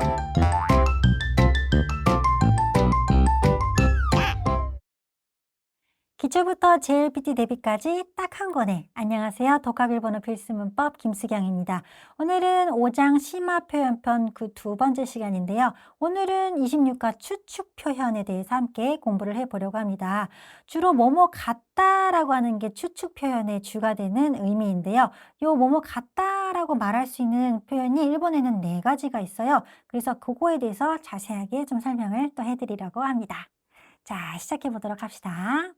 you 기초부터 JLPT 대비까지 딱 한 권에 안녕하세요. 독학일본어 필수문법 김수경입니다. 오늘은 5장 심화 표현편 그 두 번째 시간인데요. 오늘은 26과 추측 표현에 대해서 함께 공부를 해보려고 합니다. 주로 뭐뭐 같다라고 하는 게 추측 표현의 주가 되는 의미인데요. 요 뭐뭐 같다라고 말할 수 있는 표현이 일본에는 네 가지가 있어요. 그래서 그거에 대해서 자세하게 좀 설명을 또 해드리려고 합니다. 자, 시작해 보도록 합시다.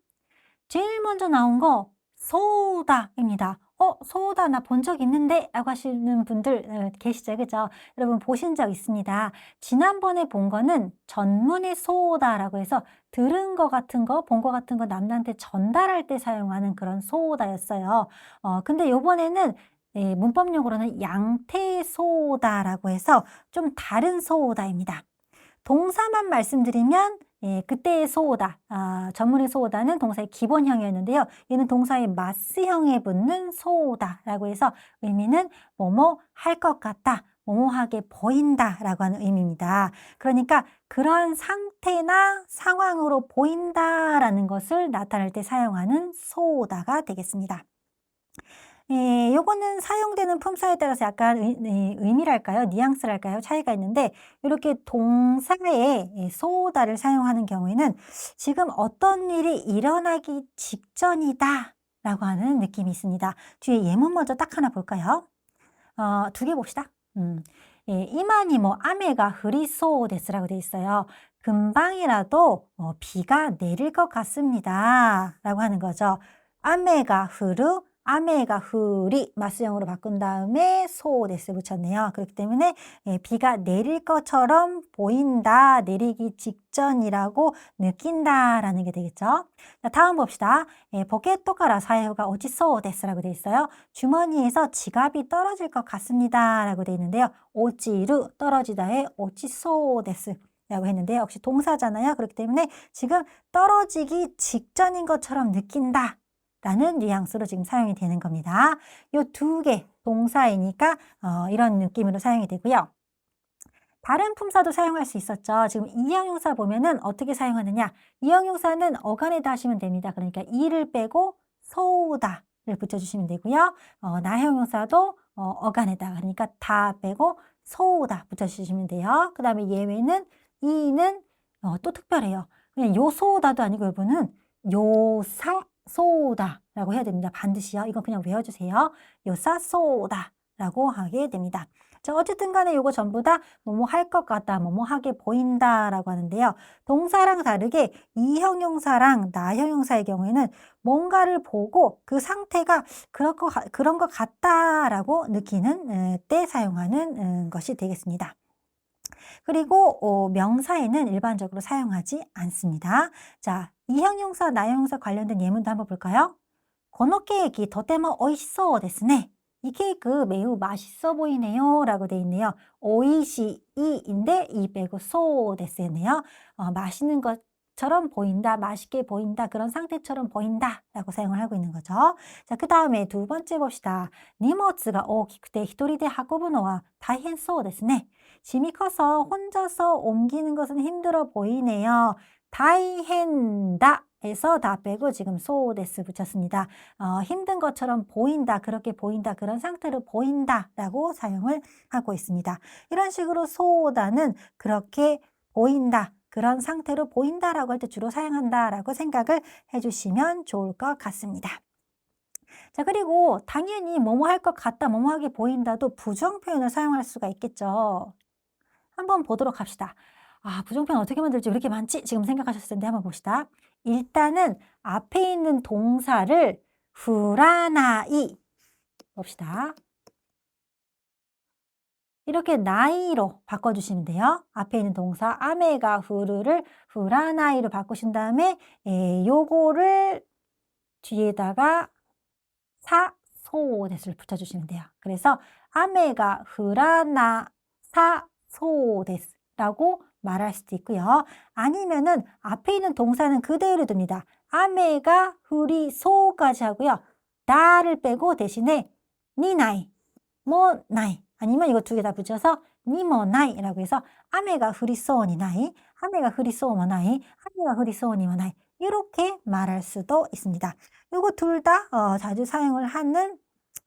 제일 먼저 나온 거 소다입니다. 어, 소다 나 본 적 있는데? 라고 하시는 분들 어, 계시죠? 그죠? 여러분 보신 적 있습니다. 지난번에 본 거는 전문의 소다라고 해서 들은 거 같은 거, 본 거 같은 거 남들한테 전달할 때 사용하는 그런 소다였어요. 어, 근데 요번에는 예, 문법용어로는 양태소다라고 해서 좀 다른 소다입니다. 동사만 말씀드리면 예, 그때의 소오다, 아, 전문의 소오다는 동사의 기본형이었는데요. 얘는 동사의 마스형에 붙는 소오다라고 해서 의미는 뭐뭐 할 것 같다, 뭐뭐하게 보인다라고 하는 의미입니다. 그러니까 그러한 상태나 상황으로 보인다라는 것을 나타낼 때 사용하는 소오다가 되겠습니다. 예, 요거는 사용되는 품사에 따라서 약간 의, 의, 의미랄까요? 뉘앙스랄까요? 차이가 있는데 이렇게 동사에 예, 소다를 사용하는 경우에는 지금 어떤 일이 일어나기 직전이다 라고 하는 느낌이 있습니다. 뒤에 예문 먼저 딱 하나 볼까요? 어, 두 개 봅시다. 음, 예, 이만이 뭐 아메가 흐리소 데스라고 돼 있어요. 금방이라도 어, 비가 내릴 것 같습니다. 라고 하는 거죠. 아메가 흐르 아메가 흐리 마스형으로 바꾼 다음에 소 데스 붙였네요. 그렇기 때문에 예, 비가 내릴 것처럼 보인다, 내리기 직전이라고 느낀다라는 게 되겠죠. 자, 다음 봅시다. 예, 포켓토카라 사유가 오지 소 데스라고 돼 있어요. 주머니에서 지갑이 떨어질 것 같습니다라고 돼 있는데요. 오지루 떨어지다에 오지 소 데스. 라고 했는데 역시 동사잖아요. 그렇기 때문에 지금 떨어지기 직전인 것처럼 느낀다. 라는 뉘앙스로 지금 사용이 되는 겁니다. 이두개 동사이니까 어, 이런 느낌으로 사용이 되고요. 다른 품사도 사용할 수 있었죠. 지금 이형용사 보면은 어떻게 사용하느냐. 이형용사는 어간에다 하시면 됩니다. 그러니까 이를 빼고 소다를 붙여주시면 되고요. 어, 나형용사도 어, 어간에다 그러니까 다 빼고 소다 붙여주시면 돼요. 그 다음에 예외는 이는 어, 또 특별해요. 그냥 요소다도 아니고 여러분은 요사 소다라고 해야 됩니다. 반드시요. 이건 그냥 외워주세요. 요사 소다라고 하게 됩니다. 자, 어쨌든 간에 이거 전부 다 뭐뭐 할 것 같다, 뭐뭐 하게 보인다라고 하는데요. 동사랑 다르게 이형용사랑 나형용사의 경우에는 뭔가를 보고 그 상태가 그럴 것, 그런 것 같다라고 느끼는 때 사용하는 것이 되겠습니다. 그리고 어, 명사에는 일반적으로 사용하지 않습니다. 자, 이형용사, 나형용사 관련된 예문도 한번 볼까요? このケーキとても美味しそうですね. 이 케이크 매우 맛있어 보이네요. 라고 돼 있네요. 오이시이인데 이 빼고 소 됐네요. 어, 맛있는 것처럼 보인다, 맛있게 보인다, 그런 상태처럼 보인다 라고 사용을 하고 있는 거죠. 자, 그 다음에 두 번째 봅시다. 니모츠가 오키쿠테 히토리데 하코부노와 다이헨 소 됐네. 짐이 커서 혼자서 옮기는 것은 힘들어 보이네요. 다이헨다 에서 다 빼고 지금 소데스 붙였습니다. 어, 힘든 것처럼 보인다, 그렇게 보인다, 그런 상태로 보인다 라고 사용을 하고 있습니다. 이런 식으로 소다는 그렇게 보인다, 그런 상태로 보인다 라고 할 때 주로 사용한다 라고 생각을 해주시면 좋을 것 같습니다. 자, 그리고 당연히 뭐뭐 할 것 같다, 뭐뭐 하게 보인다도 부정 표현을 사용할 수가 있겠죠. 한번 보도록 합시다. 아, 부정표현 어떻게 만들지 왜 이렇게 많지? 지금 생각하셨을 텐데 한번 봅시다. 일단은 앞에 있는 동사를 후라나이 봅시다. 이렇게 나이로 바꿔주시면 돼요. 앞에 있는 동사 아메가 후르를 후라나이로 바꾸신 다음에 에, 요거를 뒤에다가 사, 소, 데스를 붙여주시면 돼요. 그래서 아메가 후라나 사, 소, 데스라고 말할 수도 있고요. 아니면은 앞에 있는 동사는 그대로 둡니다. 아메가 후리 소까지 하고요. 나를 빼고 대신에 니 나이, 뭐 나이 아니면 이거 두 개 다 붙여서 니모 나이라고 해서 아메가 흐리소니 나이, 아메가 흐리소모 나이, 아메가 흐리소니모 나이 이렇게 말할 수도 있습니다. 이거 둘다 어, 자주 사용을 하는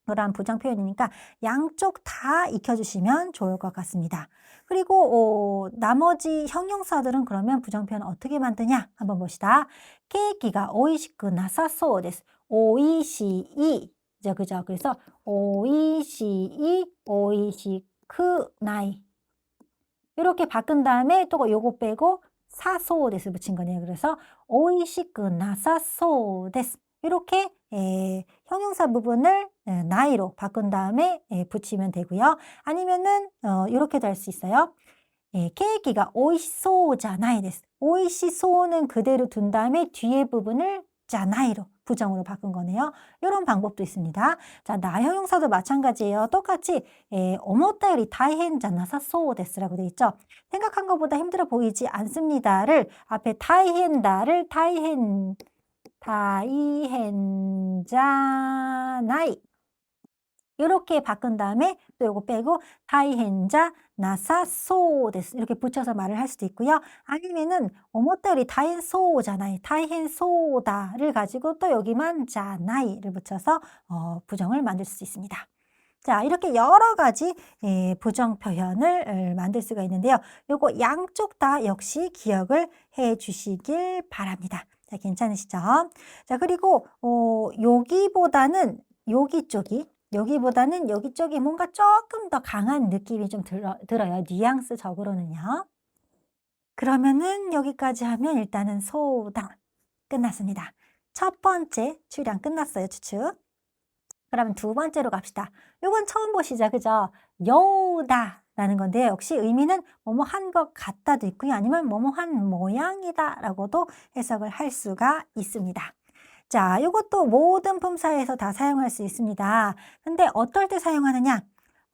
그러한 부정 표현이니까 양쪽 다 익혀주시면 좋을 것 같습니다. 그리고 어, 나머지 형용사들은 그러면 부정 표현 어떻게 만드냐 한번 봅시다. 케이크가 오이시크 나사소 데스. 오이시이 죠 그죠? 그래서 오이시이 오이시크 나이 이렇게 바꾼 다음에 또 요거 빼고 사소 데스 붙인 거네요. 그래서 오이시크 나사소 데스 이렇게 에, 형용사 부분을 에, 나이로 바꾼 다음에 에, 붙이면 되고요. 아니면은 어, 이렇게도 할수 있어요. 예, 케이크가 오이시소잖아이 데스. 오이시소는 그대로 둔 다음에 뒤에 부분을 자나이로 부정으로 바꾼 거네요. 이런 방법도 있습니다. 자, 나 형용사도 마찬가지예요. 똑같이 에, 오모타요리 다이헨자나사 소데스라고 돼 있죠. 생각한 것보다 힘들어 보이지 않습니다를 앞에 다이헨다를 다이헨 다이헨자나이 이렇게 바꾼 다음에 또 요거 빼고 다이헨자 나사소 데스 이렇게 붙여서 말을 할 수도 있고요. 아니면은 오모테리 다이헨소잖아요. 다이헨소다를 가지고 또 여기만 자나이를 붙여서 어, 부정을 만들 수 있습니다. 자, 이렇게 여러 가지 예, 부정 표현을 만들 수가 있는데요. 요거 양쪽 다 역시 기억을 해 주시길 바랍니다. 자, 괜찮으시죠? 자, 그리고 어, 여기보다는 여기 쪽이 여기보다는 여기 쪽이 뭔가 조금 더 강한 느낌이 좀 들어, 들어요. 뉘앙스적으로는요. 그러면은 여기까지 하면 일단은 소다 끝났습니다. 첫 번째 출량 끝났어요. 추측. 그러면 두 번째로 갑시다. 이건 처음 보시죠. 그죠? 여우다 라는 건데 역시 의미는 뭐뭐 한 것 같다도 있고요. 아니면 뭐뭐 한 모양이다 라고도 해석을 할 수가 있습니다. 자, 이것도 모든 품사에서 다 사용할 수 있습니다. 근데 어떨 때 사용하느냐?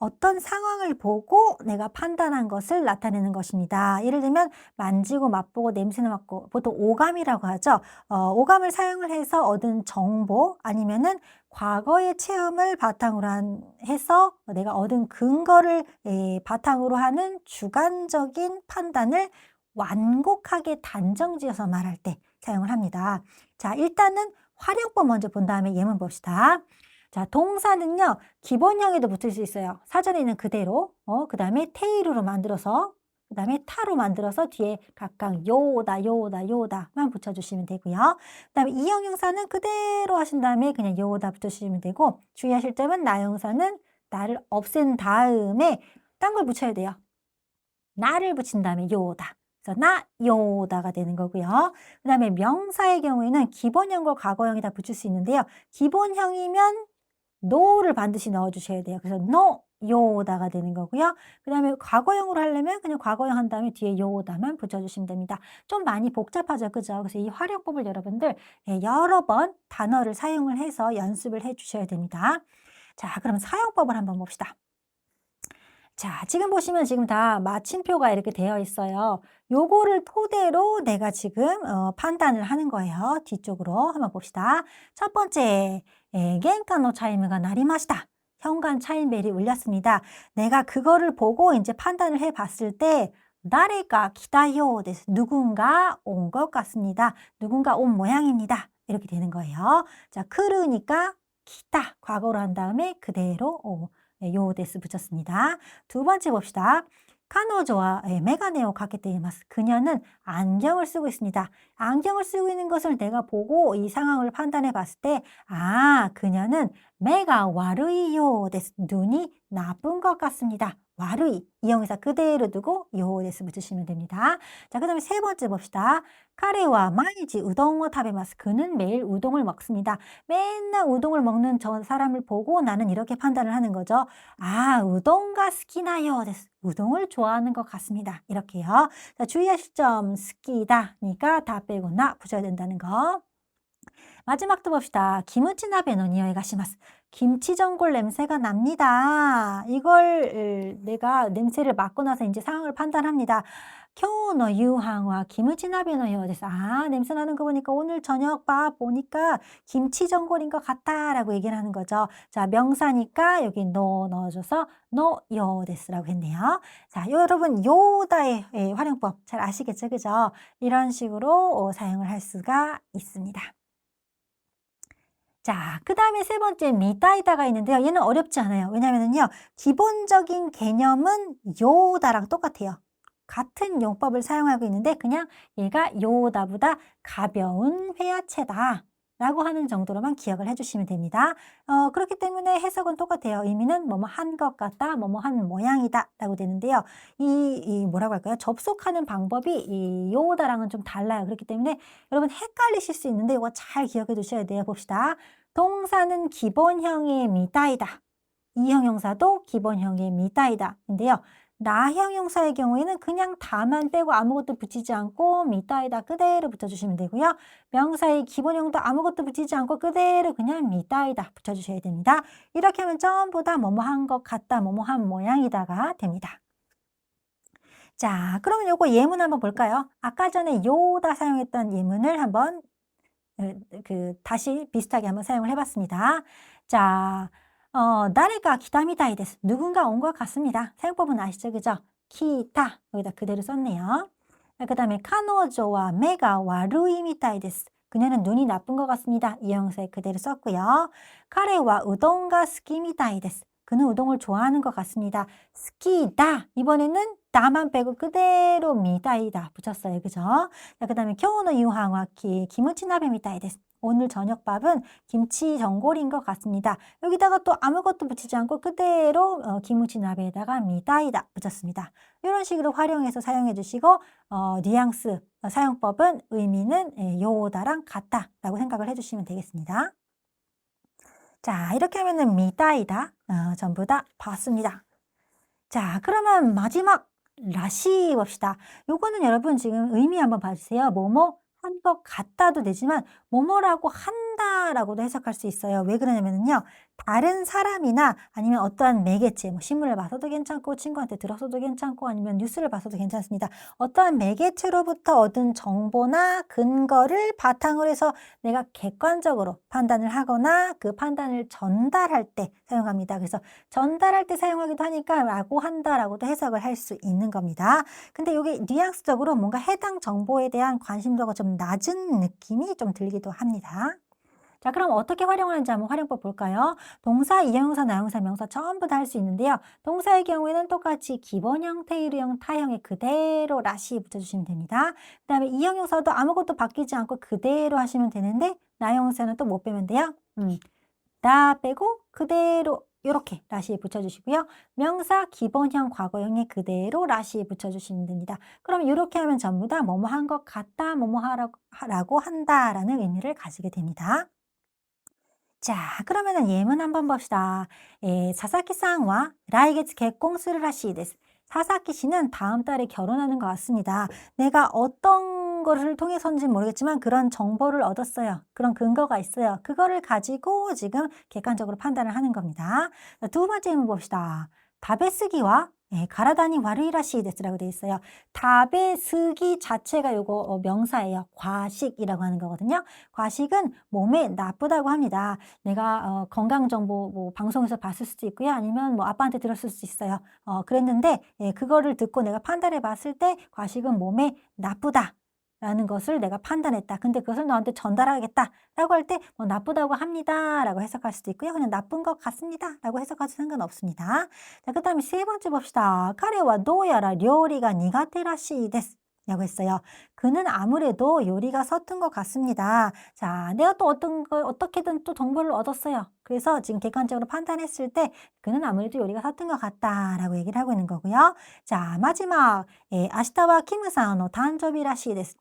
어떤 상황을 보고 내가 판단한 것을 나타내는 것입니다. 예를 들면 만지고 맛보고 냄새를 맡고 보통 오감이라고 하죠. 어, 오감을 사용을 해서 얻은 정보 아니면은 과거의 체험을 바탕으로 한, 해서 내가 얻은 근거를 에, 바탕으로 하는 주관적인 판단을 완곡하게 단정지어서 말할 때 사용을 합니다. 자, 일단은 활용법 먼저 본 다음에 예문 봅시다. 자, 동사는요, 기본형에도 붙을 수 있어요. 사전에 있는 그대로, 어, 그 다음에 테이르로 만들어서, 그 다음에 타로 만들어서 뒤에 각각 요다, 요다, 요다만 붙여주시면 되고요. 그 다음에 이형용사는 그대로 하신 다음에 그냥 요다 붙여주시면 되고, 주의하실 점은 나형사는 나를 없앤 다음에 딴 걸 붙여야 돼요. 나를 붙인 다음에 요다. 그래서 나, 요다가 되는 거고요. 그 다음에 명사의 경우에는 기본형과 과거형이 다 붙일 수 있는데요. 기본형이면 no를 반드시 넣어주셔야 돼요. 그래서 no, 요다가 되는 거고요. 그 다음에 과거형으로 하려면 그냥 과거형 한 다음에 뒤에 요다만 붙여주시면 됩니다. 좀 많이 복잡하죠. 그죠? 그래서 이 활용법을 여러분들 예, 여러 번 단어를 사용을 해서 연습을 해 주셔야 됩니다. 자, 그럼 사용법을 한번 봅시다. 자, 지금 보시면 지금 다 마침표가 이렇게 되어 있어요. 요거를 토대로 내가 지금 어, 판단을 하는 거예요. 뒤쪽으로 한번 봅시다. 첫 번째, 에, 겐카노 차이무가 나리마시다. 현관 차인벨이 울렸습니다. 내가 그거를 보고 이제 판단을 해 봤을 때 나레가 기다요. 누군가 온 것 같습니다. 누군가 온 모양입니다. 이렇게 되는 거예요. 자, 크르니까 기다. 과거로 한 다음에 그대로 오. 네, 요데스 붙였습니다. 두 번째 봅시다. 카노조와 메가네오 가게되이마스. 그녀는 안경을 쓰고 있습니다. 안경을 쓰고 있는 것을 내가 보고 이 상황을 판단해 봤을 때, 아, 그녀는 메가 와르이요 데스. 눈이 나쁜 것 같습니다. 와르이. 이형사 그대로 두고 요데스 붙이시면 됩니다. 자, 그 다음에 세 번째 봅시다. 카레와 마이지 우동을 타베마스. 그는 매일 우동을 먹습니다. 맨날 우동을 먹는 저 사람을 보고 나는 이렇게 판단을 하는 거죠. 아, 우동가 스키나요. 데스. 우동을 좋아하는 것 같습니다. 이렇게요. 자, 주의하실 점 스키다니까 다 빼고 나 붙여야 된다는 거. 마지막도 봅시다. 김치나베는 이어이가 시마스. 김치 전골 냄새가 납니다. 이걸 내가 냄새를 맡고 나서 이제 상황을 판단합니다. 겨우너 유항화 김치나베는 이어데서 아 냄새 나는 거 보니까 오늘 저녁 밥 보니까 김치 전골인 것 같다라고 얘기를 하는 거죠. 자 명사니까 여기 노 넣어줘서 노요데스라고 했네요. 자 여러분 요다의 예, 활용법 잘 아시겠죠, 그죠? 이런 식으로 어, 사용을 할 수가 있습니다. 자, 그 다음에 세 번째 미다이다가 있는데요. 얘는 어렵지 않아요. 왜냐면은요, 기본적인 개념은 요다랑 똑같아요. 같은 용법을 사용하고 있는데 그냥 얘가 요다보다 가벼운 회화체다. 라고 하는 정도로만 기억을 해주시면 됩니다. 어, 그렇기 때문에 해석은 똑같아요. 의미는 뭐뭐 한 것 같다, 뭐뭐 한 모양이다 라고 되는데요. 이, 이 뭐라고 할까요? 접속하는 방법이 이 요다랑은 좀 달라요. 그렇기 때문에 여러분 헷갈리실 수 있는데 이거 잘 기억해 두셔야 돼요. 봅시다. 동사는 기본형의 미다이다. 이 형용사도 기본형의 미다이다. 인데요. 나형 용사의 경우에는 그냥 다만 빼고 아무것도 붙이지 않고 미다이다 그대로 붙여주시면 되고요. 명사의 기본형도 아무것도 붙이지 않고 그대로 그냥 미다이다 붙여주셔야 됩니다. 이렇게 하면 전부 다 뭐뭐한 것 같다, 뭐뭐한 모양이다가 됩니다. 자, 그러면 요거 예문 한번 볼까요? 아까 전에 요다 사용했던 예문을 한번 그, 그 다시 비슷하게 한번 사용을 해봤습니다. 자, 어, 나레가 기다미다이 데스. 누군가 온 것 같습니다. 사용법은 아시죠? 그죠? 기타. 여기다 그대로 썼네요. 그 다음에 카노조와 메가 와루이 미타이 데스. 그녀는 눈이 나쁜 것 같습니다. 이 형사에 그대로 썼고요. 카레와 우동가 스키 미타이 데스. 그는 우동을 좋아하는 것 같습니다. 스키다. 이번에는 다만 빼고 그대로 미다이다 붙였어요. 그죠? 자, 그 다음에 겨우노 유항와 키, 키무치 나베 미타이 데스. 오늘 저녁밥은 김치 전골인 것 같습니다. 여기다가 또 아무것도 붙이지 않고 그대로 어, 김치 나베에다가 미다이다 붙였습니다. 이런 식으로 활용해서 사용해 주시고 어, 뉘앙스 어, 사용법은 의미는 예, 요다랑 같다라고 생각을 해주시면 되겠습니다. 자 이렇게 하면은 미다이다 어, 전부 다 봤습니다. 자 그러면 마지막 라시 봅시다. 요거는 여러분 지금 의미 한번 봐주세요. 뭐뭐 한 것 같다도 되지만 뭐뭐라고 한다라고도 해석할 수 있어요. 왜 그러냐면요. 다른 사람이나 아니면 어떠한 매개체, 뭐 신문을 봐서도 괜찮고 친구한테 들었어도 괜찮고 아니면 뉴스를 봐서도 괜찮습니다. 어떠한 매개체로부터 얻은 정보나 근거를 바탕으로 해서 내가 객관적으로 판단을 하거나 그 판단을 전달할 때 사용합니다. 그래서 전달할 때 사용하기도 하니까 라고 한다라고도 해석을 할 수 있는 겁니다. 근데 이게 뉘앙스적으로 뭔가 해당 정보에 대한 관심도가 좀 낮은 느낌이 좀 들기도 합니다. 자, 그럼 어떻게 활용하는지 한번 활용법 볼까요? 동사, 이형용사, 나형사, 명사 전부 다 할 수 있는데요. 동사의 경우에는 똑같이 기본 형태, 일형, 타형에 그대로 라시 붙여주시면 됩니다. 그 다음에 이형용사도 아무것도 바뀌지 않고 그대로 하시면 되는데 나형용사는 또 못 빼면 돼요. 음, 다 빼고 그대로 이렇게 라시 붙여주시고요. 명사 기본형 과거형에 그대로 라시 붙여주시면 됩니다. 그럼 이렇게 하면 전부 다 뭐뭐 한 것 같다, 뭐뭐 하라고 한다라는 의미를 가지게 됩니다. 자, 그러면은 예문 한번 봅시다. 예, 사사키상와 라이게츠 개공수를 하시이데스. 사사키 씨는 다음 달에 결혼하는 것 같습니다. 내가 어떤 거를 통해서인지 모르겠지만 그런 정보를 얻었어요. 그런 근거가 있어요. 그거를 가지고 지금 객관적으로 판단을 하는 겁니다. 두 번째 예문 봅시다. 다베스기와 예, 가라다니 와르이라시 데스라고 되어 있어요. 답의 쓰기 자체가 요거 어, 명사예요. 과식이라고 하는 거거든요. 과식은 몸에 나쁘다고 합니다. 내가 어, 건강 정보 뭐 방송에서 봤을 수도 있고요. 아니면 뭐 아빠한테 들었을 수도 있어요. 어, 그랬는데 예, 그거를 듣고 내가 판단해 봤을 때 과식은 몸에 나쁘다. 라는 것을 내가 판단했다. 근데 그것을 너한테 전달하겠다. 라고 할 때 뭐 나쁘다고 합니다. 라고 해석할 수도 있고요. 그냥 나쁜 것 같습니다. 라고 해석하도 상관없습니다. 자, 그 다음에 세 번째 봅시다. 카레와 노야라 요리가 니가테라시 데스. 라고 했어요. 그는 아무래도 요리가 서툰 것 같습니다. 자, 내가 또 어떤 걸, 어떻게든 또 정보를 얻었어요. 그래서 지금 객관적으로 판단했을 때 그는 아무래도 요리가 서툰 것 같다라고 얘기를 하고 있는 거고요. 자, 마지막, 예, 아시타와 키무사노 단조비라시 데스.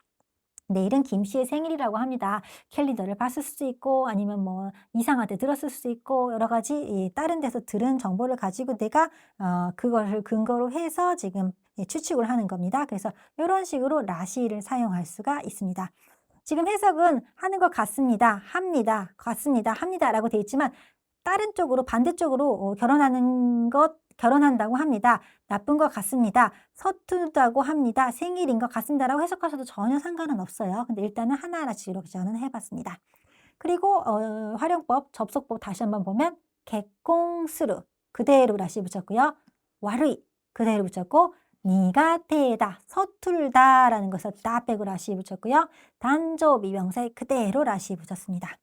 내일은 김 씨의 생일이라고 합니다. 캘린더를 봤을 수도 있고 아니면 뭐 이상한테 들었을 수도 있고 여러 가지 다른 데서 들은 정보를 가지고 내가 어, 그것을 근거로 해서 지금 예, 추측을 하는 겁니다. 그래서 이런 식으로 라시를 사용할 수가 있습니다. 지금 해석은 하는 것 같습니다. 합니다. 같습니다. 합니다. 라고 되어 있지만 다른 쪽으로 반대쪽으로 어, 결혼하는 것 결혼한다고 합니다. 나쁜 것 같습니다. 서투르다고 합니다. 생일인 것 같습니다라고 해석하셔도 전혀 상관은 없어요. 근데 일단은 하나하나씩 이렇게 저는 해봤습니다. 그리고 어, 활용법, 접속법 다시 한번 보면 개꽁스루 그대로 라시 붙였고요. 와르이 그대로 붙였고 니가 테다 서툴다라는 것을 따 빼고 라시 붙였고요. 단조 미명사에 그대로 라시 붙였습니다.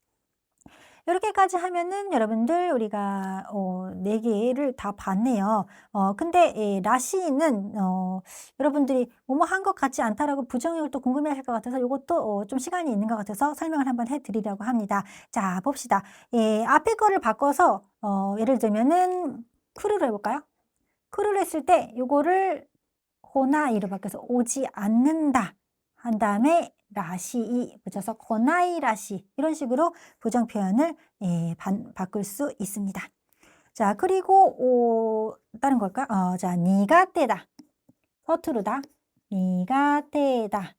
이렇게까지 하면은 여러분들 우리가 어, 네 개를 다 봤네요. 어, 근데 예, 라시는 어, 여러분들이 뭐뭐 한 것 같지 않다라고 부정형을 또 궁금해 하실 것 같아서 이것도 어, 좀 시간이 있는 것 같아서 설명을 한번 해드리려고 합니다. 자, 봅시다. 예, 앞에 거를 바꿔서 어, 예를 들면은 크루를 해볼까요? 크루를 했을 때 요거를 호나 이로 바뀌어서 오지 않는다 한 다음에 라시이 붙여서 고나이 라시 이런 식으로 부정 표현을 예, 반, 바꿀 수 있습니다. 자 그리고 오, 다른 걸까? 어, 자 니가 때다 서투르다 니가 때다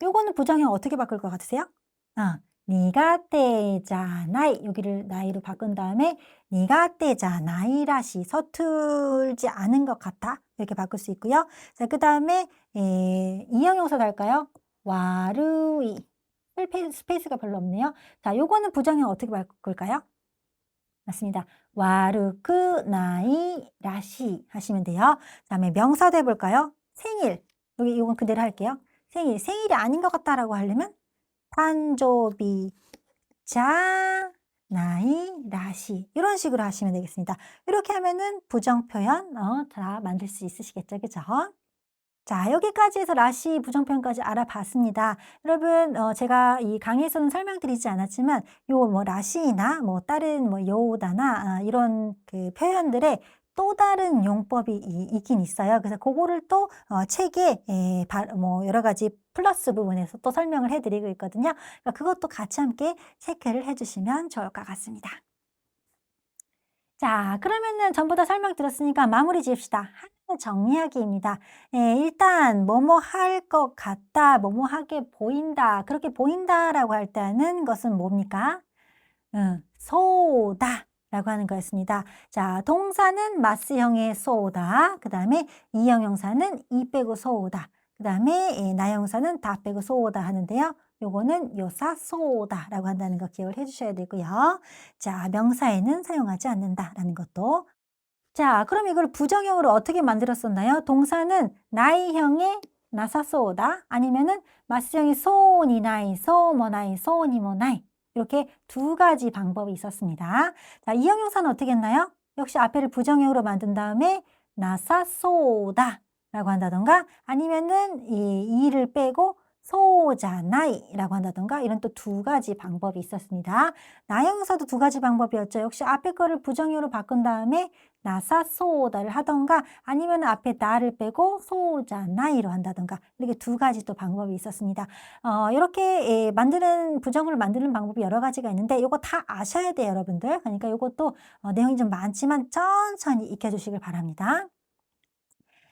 요거는 부정형 어떻게 바꿀 것 같으세요? 아, 니가 때잖아이 여기를 나이로 바꾼 다음에 니가 때잖아이라시 서툴지 않은 것 같아 이렇게 바꿀 수 있고요. 자, 그 다음에 이형용사 갈까요? 와르이 스페이스가 별로 없네요. 자, 요거는 부정형 어떻게 바꿀까요? 맞습니다. 와르크 나이 라시 하시면 돼요. 다음에 명사도 해볼까요? 생일 여기 이건 그대로 할게요. 생일 생일이 아닌 것 같다라고 하려면 탄조비 자 나이 라시 이런 식으로 하시면 되겠습니다. 이렇게 하면은 부정 표현 어, 다 만들 수 있으시겠죠, 그죠? 자, 여기까지 해서 라시 부정표현까지 알아봤습니다. 여러분, 어, 제가 이 강의에서는 설명드리지 않았지만, 요 뭐 라시나 뭐 다른 뭐 요다나 아, 이런 그 표현들의 또 다른 용법이 이, 있긴 있어요. 그래서 그거를 또 어, 책에 에, 바, 뭐 여러 가지 플러스 부분에서 또 설명을 해드리고 있거든요. 그러니까 그것도 같이 함께 체크를 해주시면 좋을 것 같습니다. 자, 그러면은 전부 다 설명 들었으니까 마무리 지읍시다. 정리하기입니다. 예, 일단 뭐뭐 할 것 같다, 뭐뭐 하게 보인다, 그렇게 보인다라고 할 때는 것은 뭡니까? 응, 소다. 라고 하는 거였습니다. 자, 동사는 마스형의 소다. 그 다음에 이형용사는 이 빼고 소다. 그 다음에 나형사는 다 빼고 소다 하는데요. 요거는 요사 소다라고 한다는 거 기억을 해주셔야 되고요. 자, 명사에는 사용하지 않는다라는 것도. 자, 그럼 이걸 부정형으로 어떻게 만들었었나요? 동사는 나이형의 나사소다 아니면은 마스형의 소니 나이, 소뭐 나이, 소니 뭐 나이 이렇게 두 가지 방법이 있었습니다. 자, 이 형용사는 어떻게 했나요? 역시 앞에를 부정형으로 만든 다음에 나사소다 라고 한다던가 아니면은 이 이를 빼고 소자나이라고 한다던가 이런 또 두 가지 방법이 있었습니다. 나형사도 두 가지 방법이었죠. 역시 앞에 거를 부정형으로 바꾼 다음에 나사소다를 하던가 아니면 앞에 나를 빼고 소자나이로 한다던가 이렇게 두 가지 또 방법이 있었습니다. 어, 이렇게 예, 만드는 부정을 만드는 방법이 여러 가지가 있는데 이거 다 아셔야 돼요 여러분들. 그러니까 이것도 어, 내용이 좀 많지만 천천히 익혀주시길 바랍니다.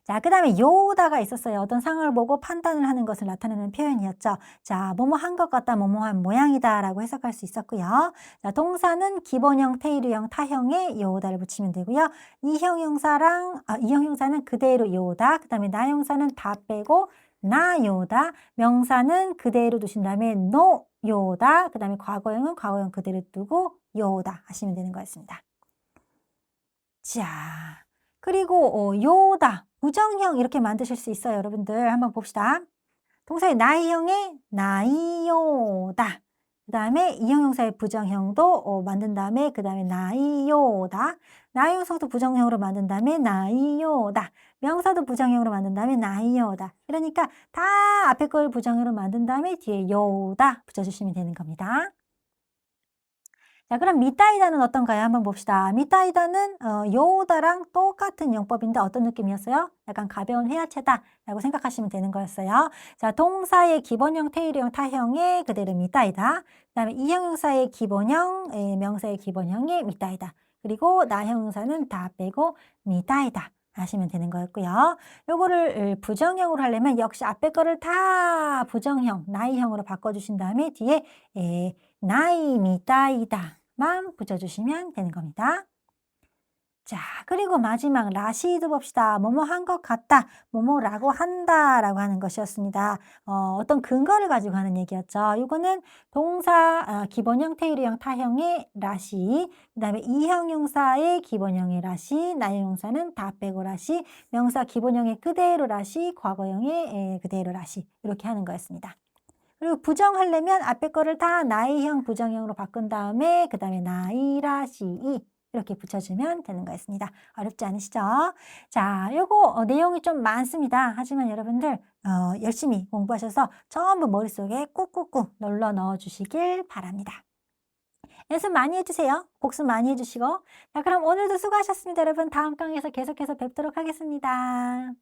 자, 그 다음에 요다가 있었어요. 어떤 상을 보고 판단을 하는 것을 나타내는 표현이었죠. 자, 뭐뭐 한 것 같다, 뭐뭐 한 모양이다 라고 해석할 수 있었고요. 자, 동사는 기본형, 테이르형, 타형에 요다를 붙이면 되고요. 이형 형사랑, 아, 이형 형사는 그대로 요다, 그 다음에 나 형사는 다 빼고 나 요다, 명사는 그대로 두신 다음에 노 요다, 그 다음에 과거형은 과거형 그대로 두고 요다 하시면 되는 거였습니다. 자, 그리고 어, 요다, 부정형 이렇게 만드실 수 있어요. 여러분들 한번 봅시다. 동사의 나이형의 나이요다. 그 다음에 이형용사의 부정형도 어, 만든 다음에 그 다음에 나이요다. 나이용사도 부정형으로 만든 다음에 나이요다. 명사도 부정형으로 만든 다음에 나이요다. 이러니까 다 앞에 걸 부정형으로 만든 다음에 뒤에 요다 붙여주시면 되는 겁니다. 자, 그럼 미타이다는 어떤가요? 한번 봅시다. 미타이다는 어, 요다랑 똑같은 용법인데 어떤 느낌이었어요? 약간 가벼운 회화체다라고 생각하시면 되는 거였어요. 자, 동사의 기본형, 테일형, 타형의 그대로 미타이다. 그 다음에 이형용사의 기본형, 에, 명사의 기본형의 미타이다. 그리고 나형용사는 다 빼고 미타이다. 하시면 되는 거였고요. 요거를 부정형으로 하려면 역시 앞에 거를 다 부정형, 나이형으로 바꿔주신 다음에 뒤에 에, 나이 미따이다 만 붙여주시면 되는 겁니다. 자, 그리고 마지막 라시도 봅시다. 뭐뭐 한 것 같다, 뭐뭐라고 한다 라고 하는 것이었습니다. 어, 어떤 근거를 가지고 하는 얘기였죠. 이거는 동사 아, 기본 형태, 일회형, 타형의 라시, 그 다음에 이형 용사의 기본형의 라시, 나형 용사는 다 빼고 라시, 명사 기본형의 그대로 라시, 과거형의 에, 그대로 라시 이렇게 하는 거였습니다. 그리고 부정하려면 앞에 거를 다 나이형, 부정형으로 바꾼 다음에 그 다음에 나이라시 이렇게 붙여주면 되는 거였습니다. 어렵지 않으시죠? 자, 요거 어, 내용이 좀 많습니다. 하지만 여러분들 어, 열심히 공부하셔서 전부 머릿속에 꾹꾹꾹 눌러 넣어 주시길 바랍니다. 연습 많이 해주세요. 복습 많이 해주시고. 자, 그럼 오늘도 수고하셨습니다. 여러분 다음 강의에서 계속해서 뵙도록 하겠습니다.